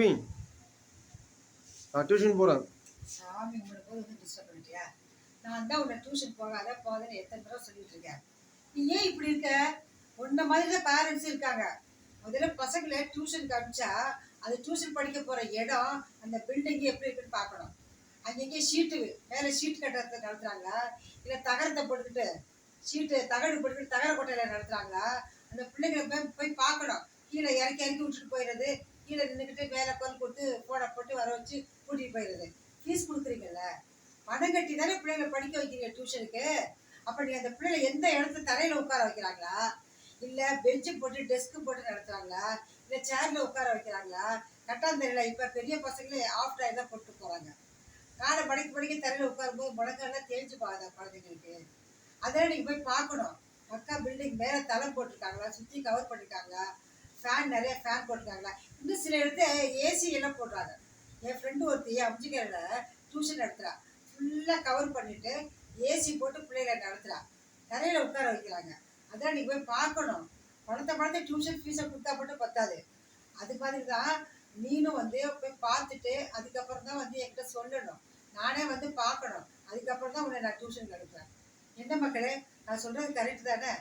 Me நான் tuition போகிறேன் சாமி உங்களுக்கு போது வந்து டிஸ்டர்ப் பண்ணிட்டியா? நான் தான் உன்னை டியூஷன் போகாத போகாதன்னு எத்தனை தடவை சொல்லிட்டு இருக்கேன். நீ ஏன் இப்படி இருக்க? உன்ன மாதிரி தான் பேரண்ட்ஸ் இருக்காங்க. முதல்ல பசங்களை டியூஷன் காமிச்சா அது டியூஷன் படிக்க போகிற இடம் அந்த பில்டிங் எப்படி இருக்குன்னு பார்க்கணும். அங்கங்கே ஷீட்டு மேலே ஷீட் கட்டுறத நடத்துகிறாங்க இல்லை தகரத்தை போட்டுக்கிட்டு ஷீட்டு தகடு போட்டுக்கிட்டு தகர கொட்டையில் நடத்துகிறாங்க அந்த பிள்ளைங்களை போய் போய் பார்க்கணும். கீழே இறக்கி இறக்கி விட்டுட்டு போயிடுறது. கீழே நின்றுக்கிட்டு மேலே குரல் கொடுத்து போட போட்டு வர வச்சு கூட்டிகிட்டு போயிடுது ஃபீஸ் கொடுக்குறீங்கல்ல? பணம் கட்டி தானே பிள்ளைங்களை படிக்க வைக்கிறீங்க டியூஷனுக்கு அப்போ நீங்கள் அந்த பிள்ளைகளை எந்த இடத்துல தலையில் உட்கார வைக்கிறாங்களா? இல்லை பெஞ்சு போட்டு டெஸ்க்கு போட்டு நடத்துகிறாங்களா இல்லை சேரில் உட்கார வைக்கிறாங்களா? கட்டாந்தரையில் இப்போ பெரிய பசங்களே ஆஃப் டயர் தான் போட்டு போகிறாங்க காலை படிக்க படிக்க தரையில் உட்காரும்போது முழங்கெல்லாம் தேஞ்சு போகாத குழந்தைங்களுக்கு? அதெல்லாம் நீங்கள் போய் பார்க்கணும். பக்கா பில்டிங் மேலே தலை போட்டிருக்காங்களா? சுற்றி கவர் பண்ணியிருக்காங்களா ஃபேன் நிறைய ஃபேன் போட்டுருக்காங்களா? இன்னும் சில இடத்துல ஏசி எல்லாம் போடுறாங்க. என் ஃப்ரெண்டு ஒருத்தி அம்ஜிக்கரில் டியூஷன் நடத்துகிறா ஃபுல்லாக கவர் பண்ணிவிட்டு ஏசி போட்டு பிள்ளைகளை நடத்துகிறா தரையில் உட்கார வைக்கிறாங்க. அதான் நீங்கள் போய் பார்க்கணும். பணத்தை பணத்தை டியூஷன் ஃபீஸை கொடுத்தா மட்டும் பத்தாது. அது மாதிரி தான் நீனும் வந்து போய் பார்த்துட்டு அதுக்கப்புறம் தான் வந்து என்கிட்ட சொல்லணும். நானே வந்து பார்க்கணும். அதுக்கப்புறம் தான் உன்னை நான் டியூஷன் அனுப்புகிறேன் என்ன மக்களே நான் சொல்கிறது கரெக்டு தானே?